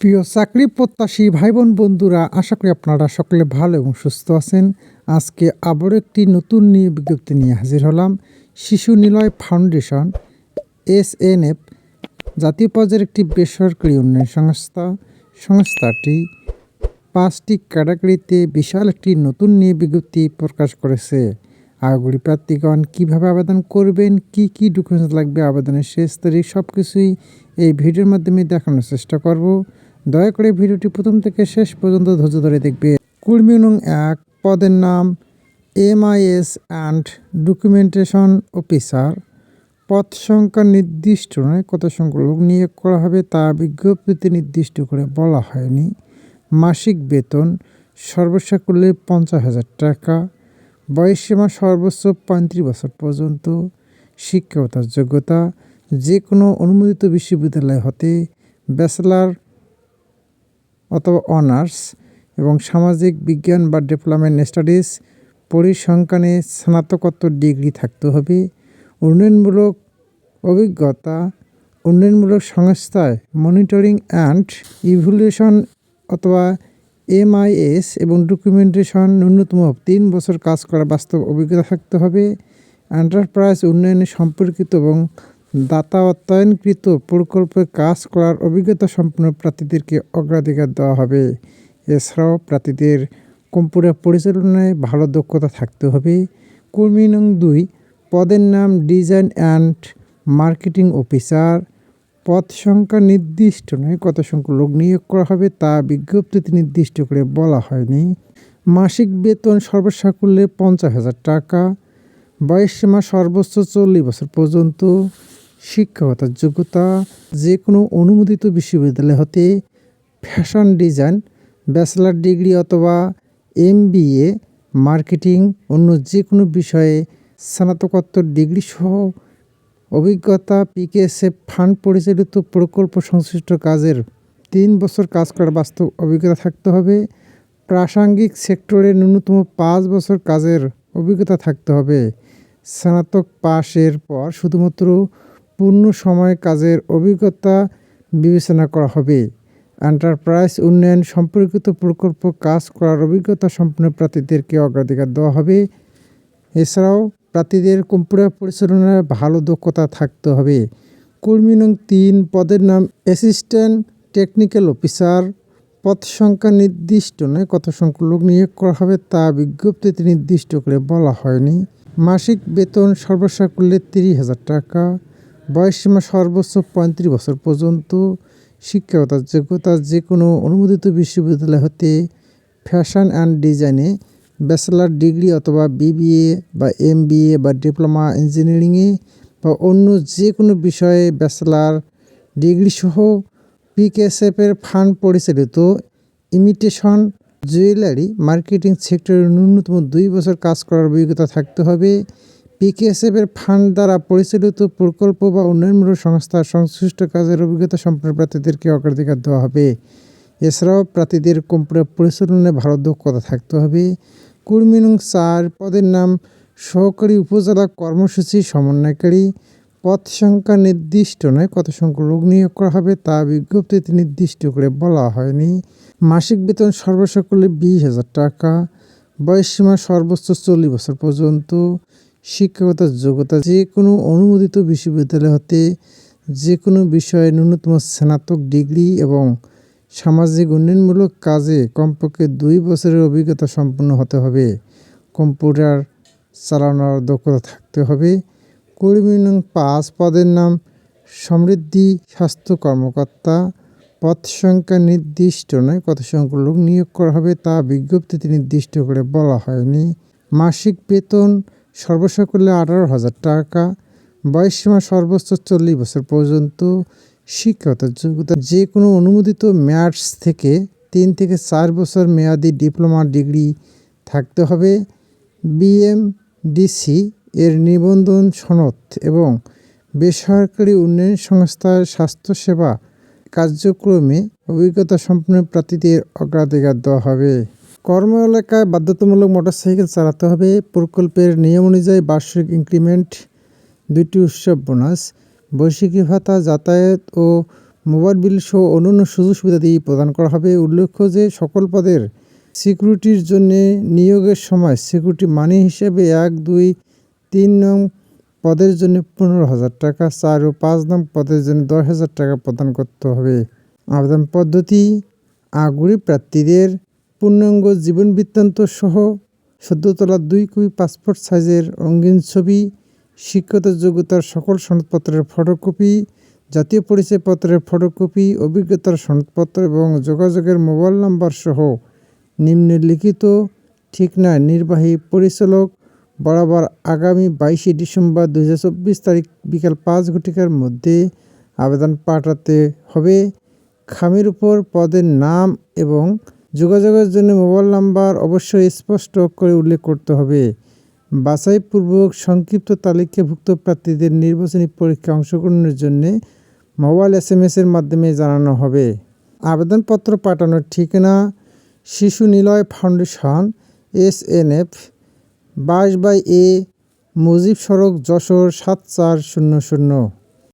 প্রিয় চাকরি প্রত্যাশী ভাই বোন বন্ধুরা, আশা করি আপনারা সকলে ভালো এবং সুস্থ আছেন। আজকে আবারও একটি নতুন নিয়ে বিজ্ঞপ্তি নিয়ে হাজির হলাম। Shishu Niloy foundation, S N F, জাতীয় পর্যায়ের একটি বেসরকারি উন্নয়ন সংস্থা। সংস্থাটি পাঁচটি ক্যাটাগরিতে বিশাল একটি নতুন নিয়ে বিজ্ঞপ্তি প্রকাশ করেছে। আগুড়ি প্রার্থীগণ কীভাবে আবেদন করবেন, কি কি ডকুমেন্টস লাগবে, আবেদনের শেষ তারিখ সব কিছুই এই ভিডিওর মাধ্যমে দেখানোর চেষ্টা করব। দয়া করে ভিডিওটি প্রথম থেকে শেষ পর্যন্ত ধৈর্য ধরে দেখবে। কুর্মী নং এক, পদের নাম এমআইএস অ্যান্ড ডকুমেন্টেশন অফিসার পদ সংখ্যা নির্দিষ্ট নয়, কত সংখ্যক লোক নিয়োগ করা হবে তা বিজ্ঞপ্তিতে নির্দিষ্ট করে বলা হয়নি। মাসিক বেতন সর্বশেষ করলে পঞ্চাশ হাজার টাকা। বয়সসীমা সর্বোচ্চ পঁয়ত্রিশ বছর পর্যন্ত। শিক্ষকতার যোগ্যতা যে কোনো অনুমোদিত বিশ্ববিদ্যালয় হতে ব্যাচেলার অথবা অনার্স এবং সামাজিক বিজ্ঞান বা ডেভেলপমেন্ট স্টাডিজ পরিসংখ্যানে স্নাতকোত্তর ডিগ্রি থাকতে হবে। উন্নয়নমূলক অভিজ্ঞতা, উন্নয়নমূলক সংস্থায় মনিটরিং অ্যান্ড ইভ্যালুয়েশন অথবা এমআইএস এবং ডকুমেন্টেশন ন্যূনতম তিন বছর কাজ করার বাস্তব অভিজ্ঞতা থাকতে হবে। এন্টারপ্রাইজ উন্নয়নে সম্পর্কিত এবং দাতা অর্থায়নকৃত প্রকল্পে কাজ করার অভিজ্ঞতা সম্পন্ন প্রার্থীদেরকে অগ্রাধিকার দেওয়া হবে। এছাড়াও প্রার্থীদের কম্পিউটার পরিচালনায় ভালো দক্ষতা থাকতে হবে। কর্মী নং দুই, পদের নাম ডিজাইন অ্যান্ড মার্কেটিং অফিসার। পদ সংখ্যা নির্দিষ্ট নয়, কত সংখ্যক লোক নিয়োগ করা হবে তা বিজ্ঞপ্তিতে নির্দিষ্ট করে বলা হয়নি। মাসিক বেতন সর্বোচ্চ করলে পঞ্চাশ হাজার টাকা। বয়সসীমা সর্বোচ্চ চল্লিশ বছর পর্যন্ত। শিক্ষকতার যোগ্যতা যে কোনো অনুমোদিত বিশ্ববিদ্যালয় হতে ফ্যাশন ডিজাইন, ব্যাচেলার ডিগ্রি অথবা এম মার্কেটিং, অন্য যে কোনো বিষয়ে স্নাতকোত্তর ডিগ্রি সহ অভিজ্ঞতা পিকেএসএফ ফান্ড পরিচালিত প্রকল্প সংশ্লিষ্ট কাজের তিন বছর কাজ করার বাস্তব অভিজ্ঞতা থাকতে হবে। প্রাসঙ্গিক সেক্টরে ন্যূনতম পাঁচ বছর কাজের অভিজ্ঞতা থাকতে হবে। স্নাতক পাশের পর শুধুমাত্র পূর্ণ সময় কাজের অভিজ্ঞতা বিবেচনা করা হবে। এন্টারপ্রাইজ উন্নয়ন সম্পর্কিত প্রকল্প কাজ করার অভিজ্ঞতা সম্পন্ন প্রার্থীদেরকে অগ্রাধিকার দেওয়া হবে। এছাড়াও প্রার্থীদের কম্পিউটার পরিচালনায় ভালো দক্ষতা থাকতে হবে। কর্মী নং তিন পদের নাম অ্যাসিস্ট্যান্ট টেকনিক্যাল অফিসার। পদ সংখ্যা নির্দিষ্ট নয়, কত সংখ্যক লোক নিয়োগ করা হবে তা বিজ্ঞপ্তিতে নির্দিষ্ট করে বলা হয়নি। মাসিক বেতন সর্বশেষ করলে তিরিশ হাজার টাকা। বয়সসীমা সর্বোচ্চ পঁয়ত্রিশ বছর পর্যন্ত শিক্ষকতার যোগ্যতা যে কোনো অনুমোদিত বিশ্ববিদ্যালয় হতে ফ্যাশন অ্যান্ড ডিজাইনে ব্যাচেলার ডিগ্রি অথবা বিবিএ বা এম বা ডিপ্লোমা ইঞ্জিনিয়ারিংয়ে বা অন্য যে কোনো বিষয়ে ব্যাচেলার ডিগ্রি সহ পিকেএসএফের ফান্ড পরিচালিত ইমিটেশন জুয়েলারি মার্কেটিং সেক্টরে ন্যূনতম দুই বছর কাজ করার অভিজ্ঞতা থাকতে হবে। পিকেএসএফের ফান্ড দ্বারা পরিচালিত প্রকল্প বা উন্নয়নমূলক সংস্থার সংশ্লিষ্ট কাজের অভিজ্ঞতা সম্পন্ন প্রার্থীদেরকে অগ্রাধিকার দেওয়া হবে। এছাড়াও প্রার্থীদের কম্পিউটার পরিচালনায় ভালো দক্ষতা থাকতে হবে। কর্মী চার পদের নাম সহকারী উপজেলা কর্মসূচি সমন্বয়কারী পদ সংখ্যা নির্দিষ্ট নয়, কত সংখ্যক লোক নিয়োগ করা হবে তা বিজ্ঞপ্তিতে নির্দিষ্ট করে বলা হয়নি। মাসিক বেতন সর্বোচ্চ করলে বিশ হাজার টাকা বয়সসীমা সর্বোচ্চ চল্লিশ বছর পর্যন্ত। শিক্ষকতার যোগ্যতা যে কোনো অনুমোদিত বিশ্ববিদ্যালয় হতে যে কোনো বিষয়ে ন্যূনতম স্নাতক ডিগ্রি এবং সামাজিক উন্নয়নমূলক কাজে কমপক্ষে দুই বছরের অভিজ্ঞতা সম্পন্ন হতে হবে। কম্পিউটার চালানোর দক্ষতা থাকতে হবে। কর্মী নং পাঁচ পদের নাম, সমৃদ্ধি স্বাস্থ্য কর্মকর্তা, পদ সংখ্যা নির্দিষ্ট নয় কত সংখ্যক লোক নিয়োগ করা হবে তা বিজ্ঞপ্তিতে নির্দিষ্ট করে বলা হয়নি। মাসিক বেতন সর্বশেষ করলে আঠারো হাজার টাকা। বয়সসীমা সর্বোচ্চ চল্লিশ বছর পর্যন্ত শিক্ষকতার যোগ্যতা। যে কোনো অনুমোদিত ম্যাটস থেকে তিন থেকে চার বছর মেয়াদি ডিপ্লোমা ডিগ্রি থাকতে হবে। বিএমডিসি এর নিবন্ধন সনদ এবং বেসরকারি উন্নয়ন সংস্থার স্বাস্থ্যসেবা কার্যক্রমে অভিজ্ঞতা সম্পন্ন প্রার্থীদের অগ্রাধিকার দেওয়া হবে। কর্ম এলাকায় বাধ্যতামূলক মোটরসাইকেল চালাতে হবে। প্রকল্পের নিয়ম অনুযায়ী বার্ষিক ইনক্রিমেন্ট, দুইটি উৎসব বোনাস বৈশাখী ভাতা, যাতায়াত ও মোবাইল বিল সহ অন্যান্য সুযোগ সুবিধাদি প্রদান করা হবে। উল্লেখ্য যে সকল পদের সিকিউরিটির জন্য নিয়োগের সময় সিকিউরিটি মানি হিসেবে এক, দুই, তিন নং পদের জন্য পনেরো হাজার টাকা, চার ও পাঁচ নং পদের জন্য দশ হাজার টাকা প্রদান করতে হবে। আবেদন পদ্ধতি, আগ্রহী প্রার্থীদের পূর্ণাঙ্গ জীবন বৃত্তান্ত সহ সদ্য তোলা দুই কপি পাসপোর্ট সাইজের রঙিন ছবি, শিক্ষত যোগ্যতার সকল সনদপত্রের ফটোকপি জাতীয় পরিচয়পত্রের ফটোকপি অভিজ্ঞতার সনদপত্র এবং যোগাযোগের মোবাইল নাম্বার সহ নিম্নলিখিত ঠিকানায় নির্বাহী পরিচালক, বরাবর আগামী বাইশে ডিসেম্বর দু হাজার চব্বিশ তারিখ বিকাল পাঁচ ঘটিকার মধ্যে আবেদন পাঠাতে হবে। খামের উপর পদের নাম এবং যোগাযোগের জন্য মোবাইল নাম্বার অবশ্যই স্পষ্ট করে উল্লেখ করতে হবে। বাছাইপূর্বক সংক্ষিপ্ত তালিকাভুক্ত প্রার্থীদের নির্বাচনী পরীক্ষায় অংশগ্রহণের জন্য মোবাইল এস এম এর মাধ্যমে জানানো হবে। আবেদনপত্র পাঠানোর ঠিকানা Shishu Niloy foundation, S N F, বাইশ বাই এ, মুজিব সড়ক, যশোর সাত চার শূন্য শূন্য।